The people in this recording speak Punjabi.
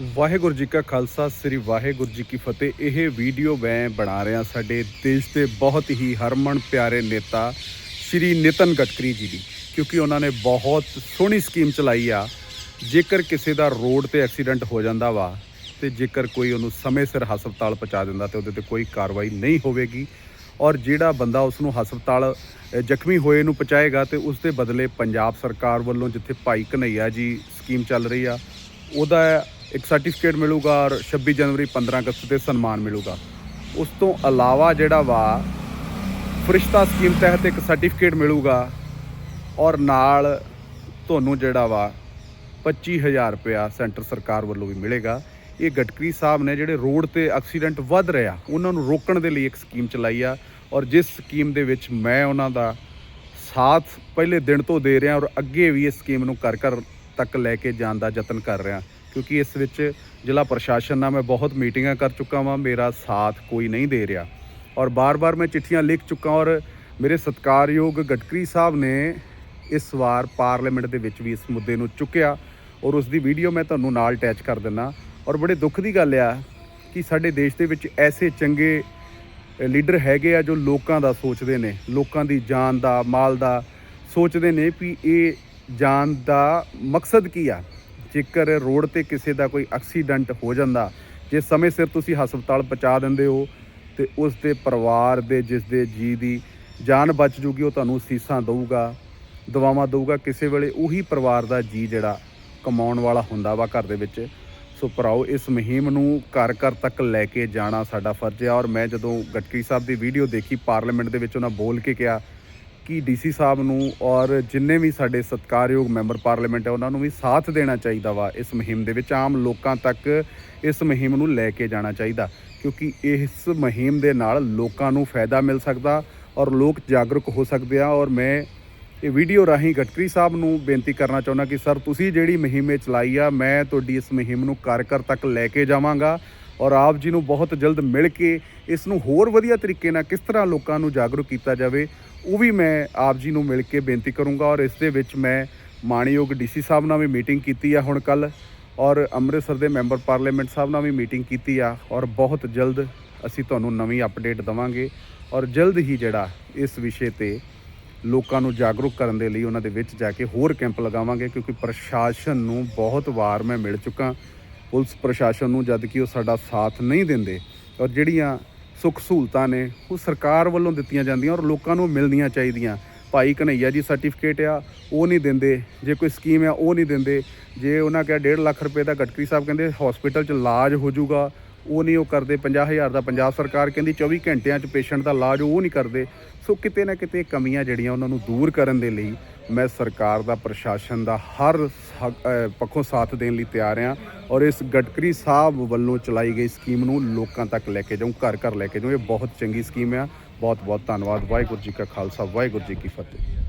ਵਾਹਿਗੁਰੂ ਜੀ ਕਾ ਖਾਲਸਾ, ਸ੍ਰੀ ਵਾਹਿਗੁਰੂ ਜੀ ਕੀ ਫਤਿਹ। ਇਹ ਵੀਡੀਓ ਮੈਂ ਬਣਾ ਰਿਹਾ ਸਾਡੇ ਦੇਸ਼ ਦੇ ਬਹੁਤ ਹੀ ਹਰਮਨ ਪਿਆਰੇ ਨੇਤਾ ਸ੍ਰੀ ਨਿਤਨ ਗਡਕਰੀ ਜੀ ਦੀ, ਕਿਉਂਕਿ ਉਹਨਾਂ ਨੇ ਬਹੁਤ ਸੋਹਣੀ ਸਕੀਮ ਚਲਾਈ ਆ। ਜੇਕਰ ਕਿਸੇ ਦਾ ਰੋਡ ਤੇ ਐਕਸੀਡੈਂਟ ਹੋ ਜਾਂਦਾ ਵਾ ਤੇ ਜੇਕਰ ਕੋਈ ਉਹਨੂੰ ਸਮੇਂ ਸਿਰ ਹਸਪਤਾਲ ਪਹੁੰਚਾ ਦਿੰਦਾ ਤੇ ਉਹਦੇ ਤੇ ਕੋਈ ਕਾਰਵਾਈ ਨਹੀਂ ਹੋਵੇਗੀ ਔਰ ਜਿਹੜਾ ਬੰਦਾ ਉਸ ਨੂੰ ਹਸਪਤਾਲ ਜ਼ਖਮੀ ਹੋਏ ਨੂੰ ਪਹੁੰਚਾਏਗਾ ਤੇ ਉਸ ਦੇ ਬਦਲੇ ਪੰਜਾਬ ਸਰਕਾਰ ਵੱਲੋਂ ਜਿੱਥੇ ਭਾਈ ਕਨਈਆ ਜੀ ਸਕੀਮ ਚੱਲ ਰਹੀ ਆ, ਉਹਦਾ ਇੱਕ ਸਰਟੀਫਿਕੇਟ ਮਿਲੂਗਾ ਔਰ 26 ਜਨਵਰੀ 15 ਅਗਸਤ ਤੇ ਸਨਮਾਨ ਮਿਲੂਗਾ। ਉਸ ਤੋਂ ਇਲਾਵਾ ਜਿਹੜਾ ਵਾ, ਫਰਿਸ਼ਤਾ ਸਕੀਮ ਤਹਿਤ ਇੱਕ ਸਰਟੀਫਿਕੇਟ ਮਿਲੂਗਾ ਔਰ ਨਾਲ ਤੁਹਾਨੂੰ ਜਿਹੜਾ ਵਾ 25000 ਰੁਪਇਆ ਸੈਂਟਰ ਸਰਕਾਰ ਵੱਲੋਂ ਵੀ ਮਿਲੇਗਾ। ਇਹ ਗਟਕਰੀ ਸਾਹਿਬ ਨੇ ਜਿਹੜੇ ਰੋਡ ਤੇ ਐਕਸੀਡੈਂਟ ਵੱਧ ਰਿਹਾ ਉਹਨਾਂ ਨੂੰ ਰੋਕਣ ਦੇ ਲਈ ਇੱਕ ਸਕੀਮ ਚਲਾਈ ਆ ਔਰ ਜਿਸ ਸਕੀਮ ਦੇ ਵਿੱਚ ਮੈਂ ਉਹਨਾਂ ਦਾ ਸਾਥ ਪਹਿਲੇ ਦਿਨ ਤੋਂ ਦੇ ਰਿਹਾ ਔਰ ਅੱਗੇ ਵੀ ਇਸ ਸਕੀਮ ਨੂੰ ਕਰ ਕਰ ਤੱਕ ਲੈ ਕੇ ਜਾਣ ਦਾ ਯਤਨ ਕਰ ਰਿਹਾ। ਕਿਉਂਕਿ ਇਸ ਵਿੱਚ ਜ਼ਿਲ੍ਹਾ ਪ੍ਰਸ਼ਾਸਨ ਨਾਲ ਮੈਂ ਬਹੁਤ ਮੀਟਿੰਗਾਂ ਕਰ ਚੁੱਕਾ ਵਾਂ, ਮੇਰਾ ਸਾਥ ਕੋਈ ਨਹੀਂ ਦੇ ਰਿਹਾ। ਔਰ ਬਾਰ-ਬਾਰ ਮੈਂ ਚਿੱਠੀਆਂ ਲਿਖ ਚੁੱਕਾ ਔਰ ਮੇਰੇ ਸਤਿਕਾਰਯੋਗ ਗਡਕਰੀ ਸਾਹਿਬ ਨੇ ਇਸ ਵਾਰ ਪਾਰਲੀਮੈਂਟ ਦੇ ਵਿੱਚ ਵੀ ਇਸ ਮੁੱਦੇ ਨੂੰ ਚੁੱਕਿਆ ਔਰ ਉਸ ਦੀ ਵੀਡੀਓ ਮੈਂ ਤੁਹਾਨੂੰ ਨਾਲ ਅਟੈਚ ਕਰ ਦਿੰਨਾ ਔਰ ਬੜੇ ਦੁੱਖ ਦੀ ਗੱਲ ਆ ਕਿ ਸਾਡੇ ਦੇਸ਼ ਦੇ ਵਿੱਚ ਐਸੇ ਚੰਗੇ ਲੀਡਰ ਹੈਗੇ ਆ ਜੋ ਲੋਕਾਂ ਦਾ ਸੋਚਦੇ ਨੇ, ਲੋਕਾਂ ਦੀ ਜਾਨ ਦਾ, ਮਾਲ ਦਾ ਸੋਚਦੇ ਨੇ ਵੀ ਇਹ ਜਾਨ ਦਾ ਮਕਸਦ ਕੀ ਆ? ਜੇਕਰ ਰੋਡ ਤੇ ਕਿਸੇ ਦਾ ਕੋਈ ਐਕਸੀਡੈਂਟ ਹੋ ਜਾਂਦਾ, ਜੇ ਸਮੇਂ ਸਿਰ ਤੁਸੀਂ ਹਸਪਤਾਲ ਪਹੁੰਚਾ ਦਿੰਦੇ ਹੋ ਤੇ ਉਸ ਦੇ ਪਰਿਵਾਰ ਦੇ, ਜਿਸ ਦੇ ਜੀ ਦੀ ਜਾਨ ਬਚ ਜੂਗੀ, ਉਹ ਤੁਹਾਨੂੰ ਸੀਸਾਂ ਦੇਊਗਾ, ਦਵਾਵਾਂ ਦਊਗਾ, ਕਿਸੇ ਵੇਲੇ ਉਹੀ ਪਰਿਵਾਰ ਦਾ ਜੀ ਜਿਹੜਾ ਕਮਾਉਣ ਵਾਲਾ ਹੁੰਦਾ ਵਾ ਘਰ ਦੇ ਵਿੱਚ। ਸੋ ਭਰਾਓ, ਇਸ ਮੁਹਿੰਮ ਨੂੰ ਘਰ ਘਰ ਤੱਕ ਲੈ ਕੇ ਜਾਣਾ ਸਾਡਾ ਫਰਜ਼ ਹੈ ਔਰ ਮੈਂ ਜਦੋਂ ਗਟਕਰੀ ਸਾਹਿਬ ਦੀ ਵੀਡੀਓ ਦੇਖੀ, ਪਾਰਲੀਮੈਂਟ ਦੇ ਵਿੱਚ ਉਹਨਾਂ ਬੋਲ ਕੇ ਕਿਹਾ ਕਿ ਡੀਸੀ ਸਾਹਿਬ ਨੂੰ ਔਰ ਜਿੰਨੇ ਵੀ ਸਾਡੇ ਸਤਿਕਾਰਯੋਗ ਮੈਂਬਰ ਪਾਰਲੀਮੈਂਟ ਹੈ, ਉਹਨਾਂ ਨੂੰ ਵੀ ਸਾਥ ਦੇਣਾ ਚਾਹੀਦਾ ਵਾ ਇਸ ਮੁਹਿੰਮ ਦੇ ਵਿੱਚ, ਆਮ ਲੋਕਾਂ ਤੱਕ ਇਸ ਮੁਹਿੰਮ ਨੂੰ ਲੈ ਕੇ ਜਾਣਾ ਚਾਹੀਦਾ। ਕਿਉਂਕਿ ਇਸ ਮੁਹਿੰਮ ਦੇ ਨਾਲ ਲੋਕਾਂ ਨੂੰ ਫਾਇਦਾ ਮਿਲ ਸਕਦਾ ਔਰ ਲੋਕ ਜਾਗਰੂਕ ਹੋ ਸਕਦੇ ਆ। ਔਰ ਮੈਂ ਇਹ ਵੀਡੀਓ ਰਾਹੀਂ ਗਟਕਰੀ ਸਾਹਿਬ ਨੂੰ ਬੇਨਤੀ ਕਰਨਾ ਚਾਹੁੰਦਾ ਕਿ, ਸਰ, ਤੁਸੀਂ ਜਿਹੜੀ ਮੁਹਿੰਮ ਇਹ ਚਲਾਈ ਆ, ਮੈਂ ਤੁਹਾਡੀ ਇਸ ਮੁਹਿੰਮ ਨੂੰ ਘਰ ਘਰ ਤੱਕ ਲੈ ਕੇ ਜਾਵਾਂਗਾ ਔਰ ਆਪ ਜੀ ਨੂੰ ਬਹੁਤ ਜਲਦ ਮਿਲ ਕੇ ਇਸ ਨੂੰ ਹੋਰ ਵਧੀਆ ਤਰੀਕੇ ਨਾਲ ਕਿਸ ਤਰ੍ਹਾਂ ਲੋਕਾਂ ਨੂੰ ਜਾਗਰੂਕ ਕੀਤਾ ਜਾਵੇ, ਉਹ ਵੀ ਮੈਂ ਆਪ ਜੀ ਨੂੰ ਮਿਲ ਕੇ ਬੇਨਤੀ ਕਰੂੰਗਾ ਔਰ ਇਸ ਦੇ ਵਿੱਚ ਮੈਂ ਮਾਣਯੋਗ ਡੀਸੀ ਸਾਹਿਬ ਨਾਲ ਵੀ ਮੀਟਿੰਗ ਕੀਤੀ ਆ ਹੁਣ ਕੱਲ ਔਰ ਅੰਮ੍ਰਿਤਸਰ ਦੇ ਮੈਂਬਰ ਪਾਰਲੀਮੈਂਟ ਸਾਹਿਬ ਨਾਲ ਵੀ ਮੀਟਿੰਗ ਕੀਤੀ ਆ ਔਰ ਬਹੁਤ ਜਲਦ ਅਸੀਂ ਤੁਹਾਨੂੰ ਨਵੀਂ ਅਪਡੇਟ ਦਵਾਂਗੇ ਔਰ ਜਲਦ ਹੀ ਜਿਹੜਾ ਇਸ ਵਿਸ਼ੇ ਤੇ ਲੋਕਾਂ ਨੂੰ ਜਾਗਰੂਕ ਕਰਨ ਦੇ ਲਈ ਉਹਨਾਂ ਦੇ ਵਿੱਚ ਜਾ ਕੇ ਹੋਰ ਕੈਂਪ ਲਗਾਵਾਂਗੇ ਕਿਉਂਕਿ ਪ੍ਰਸ਼ਾਸਨ ਨੂੰ ਬਹੁਤ ਵਾਰ ਮੈਂ ਮਿਲ ਚੁੱਕਾ ਪੁਲਿਸ ਪ੍ਰਸ਼ਾਸਨ ਨੂੰ, ਜਦ ਕਿ ਉਹ ਸਾਡਾ ਸਾਥ ਨਹੀਂ ਦਿੰਦੇ। ਔਰ ਜਿਹੜੀਆਂ ਸੁੱਖ ਸਹੂਲਤਾਂ ਨੇ, ਉਹ ਸਰਕਾਰ ਵੱਲੋਂ ਦਿੱਤੀਆਂ ਜਾਂਦੀਆਂ ਔਰ ਲੋਕਾਂ ਨੂੰ ਮਿਲਣੀਆਂ ਚਾਹੀਦੀਆਂ। ਭਾਈ ਕਨਈਆ ਜੀ ਸਰਟੀਫਿਕੇਟ ਆ, ਉਹ ਨਹੀਂ ਦਿੰਦੇ। ਜੇ ਕੋਈ ਸਕੀਮ ਆ, ਉਹ ਨਹੀਂ ਦਿੰਦੇ। ਜੇ ਉਹਨਾਂ ਕਿਹਾ 1.5 ਲੱਖ ਰੁਪਏ ਦਾ ਗਟਕਰੀ ਸਾਹਿਬ ਕਹਿੰਦੇ ਹਸਪੀਟਲ 'ਚ ਇਲਾਜ ਹੋ ਜਾਊਗਾ ਉਹ ਨਹੀਂ ਉਹ ਕਰਦੇ 50000 ਦਾ ਪੰਜਾਬ ਸਰਕਾਰ ਕਹਿੰਦੀ 24 ਘੰਟਿਆਂ 'ਚ ਪੇਸ਼ੈਂਟ ਦਾ ਇਲਾਜ ਉਹ ਨਹੀਂ ਕਰਦੇ। ਸੋ ਕਿਤੇ ਨਾ ਕਿਤੇ ਕਮੀਆਂ ਜਿਹੜੀਆਂ ਉਹਨਾਂ ਨੂੰ ਦੂਰ ਕਰਨ ਦੇ ਲਈ ਮੈਂ ਸਰਕਾਰ ਦਾ, ਪ੍ਰਸ਼ਾਸਨ ਦਾ ਹਰ ਸ- ਪੱਖੋਂ ਸਾਥ ਦੇਣ ਲਈ ਤਿਆਰ ਹਾਂ ਔਰ ਇਸ ਗਟਕਰੀ ਸਾਹਿਬ ਵੱਲੋਂ ਚਲਾਈ ਗਈ ਸਕੀਮ ਨੂੰ ਲੋਕਾਂ ਤੱਕ ਲੈ ਕੇ ਜਾਊਂ, ਘਰ ਘਰ ਲੈ ਕੇ ਜਾਊਂ। ਇਹ ਬਹੁਤ ਚੰਗੀ ਸਕੀਮ ਆ। ਬਹੁਤ ਬਹੁਤ ਧੰਨਵਾਦ। ਵਾਹਿਗੁਰੂ ਜੀ ਕਾ ਖਾਲਸਾ, ਵਾਹਿਗੁਰੂ ਜੀ ਕੀ ਫਤਿਹ।